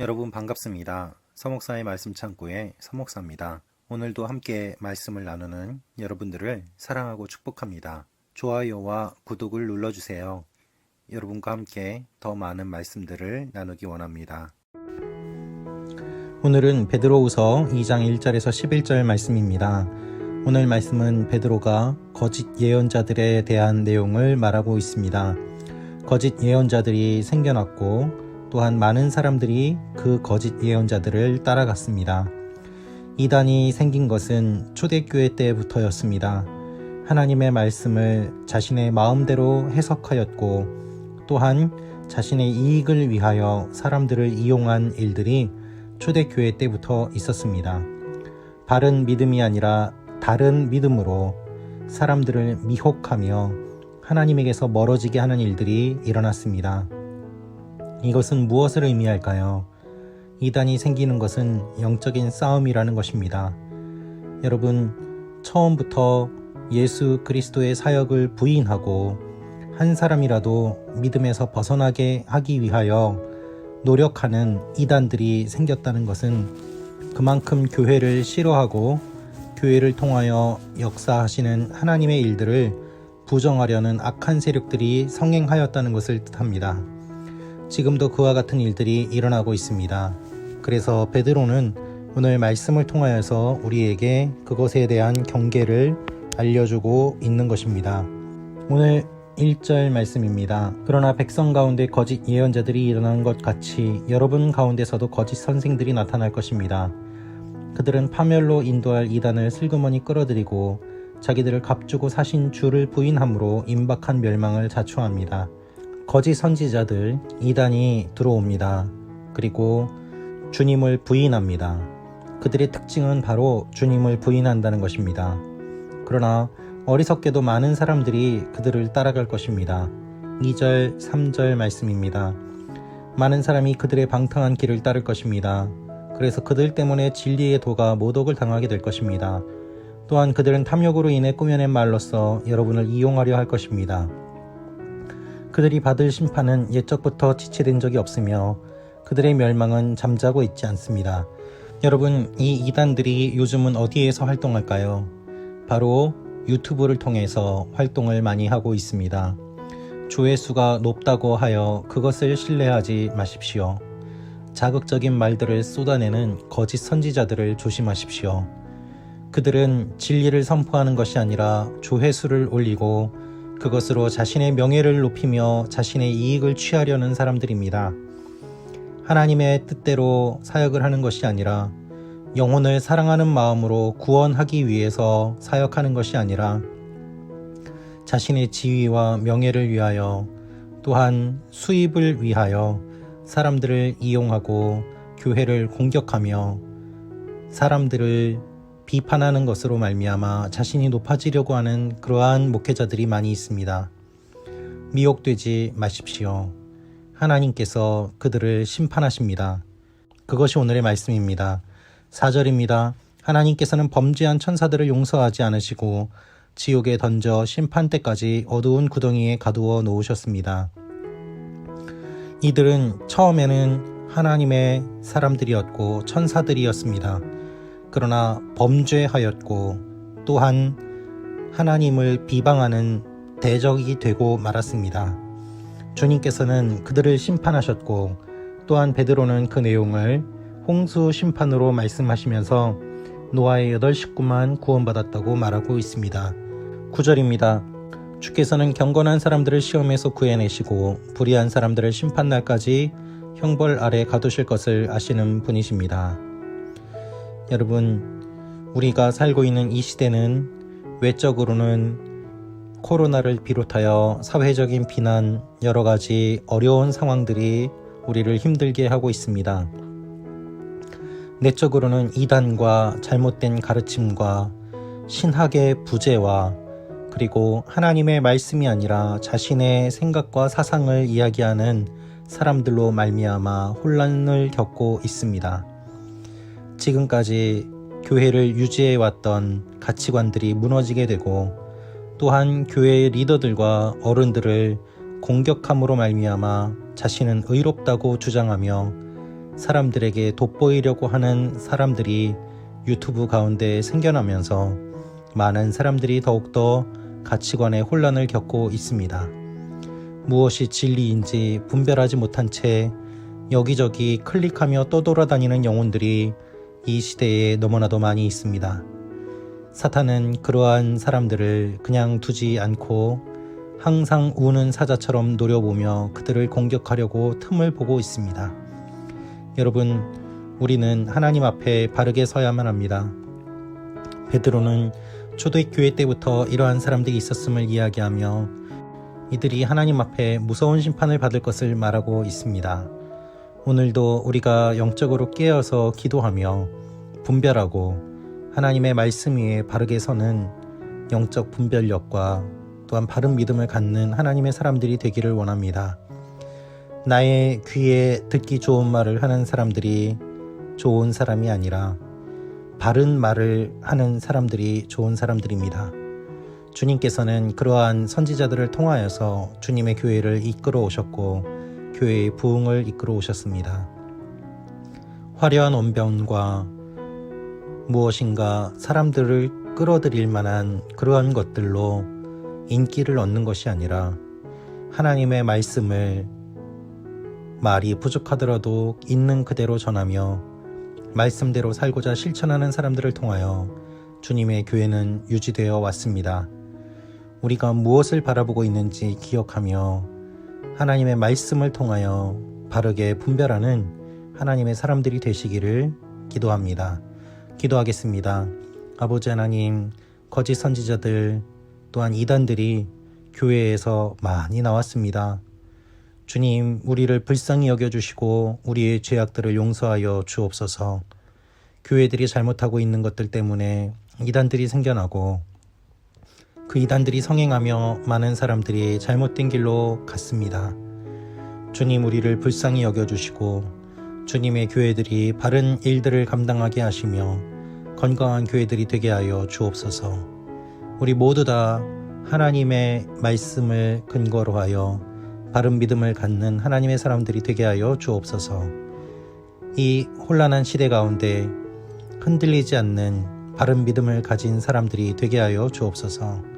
여러분 반갑습니다. 서목사의 말씀 창고의 서목사입니다. 오늘도 함께 말씀을 나누는 여러분들을 사랑하고 축복합니다. 좋아요와 구독을 눌러주세요. 여러분과 함께 더 많은 말씀들을 나누기 원합니다. 오늘은 베드로우서 2장 1절에서 11절 말씀입니다. 오늘 말씀은 베드로가 거짓 예언자들에 대한 내용을 말하고 있습니다. 거짓 예언자들이 생겨났고 또한 많은 사람들이 그 거짓 예언자들을 따라갔습니다. 이단이 생긴 것은 초대교회 때부터였습니다. 하나님의 말씀을 자신의 마음대로 해석하였고 또한 자신의 이익을 위하여 사람들을 이용한 일들이 초대교회 때부터 있었습니다. 바른 믿음이 아니라 다른 믿음으로 사람들을 미혹하며 하나님에게서 멀어지게 하는 일들이 일어났습니다. 이것은 무엇을 의미할까요? 이단이 생기는 것은 영적인 싸움이라는 것입니다. 여러분, 처음부터 예수 그리스도의 사역을 부인하고 한 사람이라도 믿음에서 벗어나게 하기 위하여 노력하는 이단들이 생겼다는 것은 그만큼 교회를 싫어하고 교회를 통하여 역사하시는 하나님의 일들을 부정하려는 악한 세력들이 성행하였다는 것을 뜻합니다. 지금도 그와 같은 일들이 일어나고 있습니다. 그래서 베드로는 오늘 말씀을 통하여서 우리에게 그것에 대한 경계를 알려주고 있는 것입니다. 오늘 1절 말씀입니다. 그러나 백성 가운데 거짓 예언자들이 일어난 것 같이 여러분 가운데서도 거짓 선생들이 나타날 것입니다. 그들은 파멸로 인도할 이단을 슬그머니 끌어들이고 자기들을 값주고 사신 주를 부인함으로 임박한 멸망을 자초합니다. 거짓 선지자들 이단이 들어옵니다. 그리고 주님을 부인합니다. 그들의 특징은 바로 주님을 부인한다는 것입니다. 그러나 어리석게도 많은 사람들이 그들을 따라갈 것입니다. 2절, 3절 말씀입니다. 많은 사람이 그들의 방탕한 길을 따를 것입니다. 그래서 그들 때문에 진리의 도가 모독을 당하게 될 것입니다. 또한 그들은 탐욕으로 인해 꾸며낸 말로써 여러분을 이용하려 할 것입니다. 그들이 받을 심판은 옛적부터 지체된 적이 없으며 그들의 멸망은 잠자고 있지 않습니다. 여러분, 이 이단들이 요즘은 어디에서 활동할까요? 바로 유튜브를 통해서 활동을 많이 하고 있습니다. 조회수가 높다고 하여 그것을 신뢰하지 마십시오. 자극적인 말들을 쏟아내는 거짓 선지자들을 조심하십시오. 그들은 진리를 선포하는 것이 아니라 조회수를 올리고 그것으로 자신의 명예를 높이며 자신의 이익을 취하려는 사람들입니다. 하나님의 뜻대로 사역을 하는 것이 아니라 영혼을 사랑하는 마음으로 구원하기 위해서 사역하는 것이 아니라 자신의 지위와 명예를 위하여 또한 수입을 위하여 사람들을 이용하고 교회를 공격하며 사람들을 비판하는 것으로 말미암아 자신이 높아지려고 하는 그러한 목회자들이 많이 있습니다. 미혹되지 마십시오. 하나님께서 그들을 심판하십니다. 그것이 오늘의 말씀입니다. 4절입니다. 하나님께서는 범죄한 천사들을 용서하지 않으시고 지옥에 던져 심판 때까지 어두운 구덩이에 가두어 놓으셨습니다. 이들은 처음에는 하나님의 사람들이었고 천사들이었습니다. 그러나 범죄하였고 또한 하나님을 비방하는 대적이 되고 말았습니다. 주님께서는 그들을 심판하셨고 또한 베드로는 그 내용을 홍수 심판으로 말씀하시면서 노아의 여덟 식구만 구원받았다고 말하고 있습니다. 9절입니다. 주께서는 경건한 사람들을 시험에서 구해내시고 불의한 사람들을 심판날까지 형벌 아래 가두실 것을 아시는 분이십니다. 여러분, 우리가 살고 있는 이 시대는 외적으로는 코로나를 비롯하여 사회적인 비난, 여러 가지 어려운 상황들이 우리를 힘들게 하고 있습니다. 내적으로는 이단과 잘못된 가르침과 신학의 부재와 그리고 하나님의 말씀이 아니라 자신의 생각과 사상을 이야기하는 사람들로 말미암아 혼란을 겪고 있습니다. 지금까지 교회를 유지해 왔던 가치관들이 무너지게 되고 또한 교회의 리더들과 어른들을 공격함으로 말미암아 자신은 의롭다고 주장하며 사람들에게 돋보이려고 하는 사람들이 유튜브 가운데 생겨나면서 많은 사람들이 더욱더 가치관의 혼란을 겪고 있습니다. 무엇이 진리인지 분별하지 못한 채 여기저기 클릭하며 떠돌아다니는 영혼들이 이 시대에 너무나도 많이 있습니다. 사탄은 그러한 사람들을 그냥 두지 않고 항상 우는 사자처럼 노려보며 그들을 공격하려고 틈을 보고 있습니다. 여러분, 우리는 하나님 앞에 바르게 서야만 합니다. 베드로는 초대교회 때부터 이러한 사람들이 있었음을 이야기하며 이들이 하나님 앞에 무서운 심판을 받을 것을 말하고 있습니다. 오늘도 우리가 영적으로 깨어서 기도하며 분별하고 하나님의 말씀 위에 바르게 서는 영적 분별력과 또한 바른 믿음을 갖는 하나님의 사람들이 되기를 원합니다. 나의 귀에 듣기 좋은 말을 하는 사람들이 좋은 사람이 아니라 바른 말을 하는 사람들이 좋은 사람들입니다. 주님께서는 그러한 선지자들을 통하여서 주님의 교회를 이끌어 오셨고 교회의 부흥을 이끌어 오셨습니다. 화려한 언변과 무엇인가 사람들을 끌어들일 만한 그러한 것들로 인기를 얻는 것이 아니라 하나님의 말씀을 말이 부족하더라도 있는 그대로 전하며 말씀대로 살고자 실천하는 사람들을 통하여 주님의 교회는 유지되어 왔습니다. 우리가 무엇을 바라보고 있는지 기억하며 하나님의 말씀을 통하여 바르게 분별하는 하나님의 사람들이 되시기를 기도합니다. 기도하겠습니다. 아버지 하나님, 거짓 선지자들 또한 이단들이 교회에서 많이 나왔습니다. 주님, 우리를 불쌍히 여겨주시고 우리의 죄악들을 용서하여 주옵소서. 교회들이 잘못하고 있는 것들 때문에 이단들이 생겨나고 그 이단들이 성행하며 많은 사람들이 잘못된 길로 갔습니다. 주님, 우리를 불쌍히 여겨주시고 주님의 교회들이 바른 일들을 감당하게 하시며 건강한 교회들이 되게 하여 주옵소서. 우리 모두 다 하나님의 말씀을 근거로 하여 바른 믿음을 갖는 하나님의 사람들이 되게 하여 주옵소서. 이 혼란한 시대 가운데 흔들리지 않는 바른 믿음을 가진 사람들이 되게 하여 주옵소서.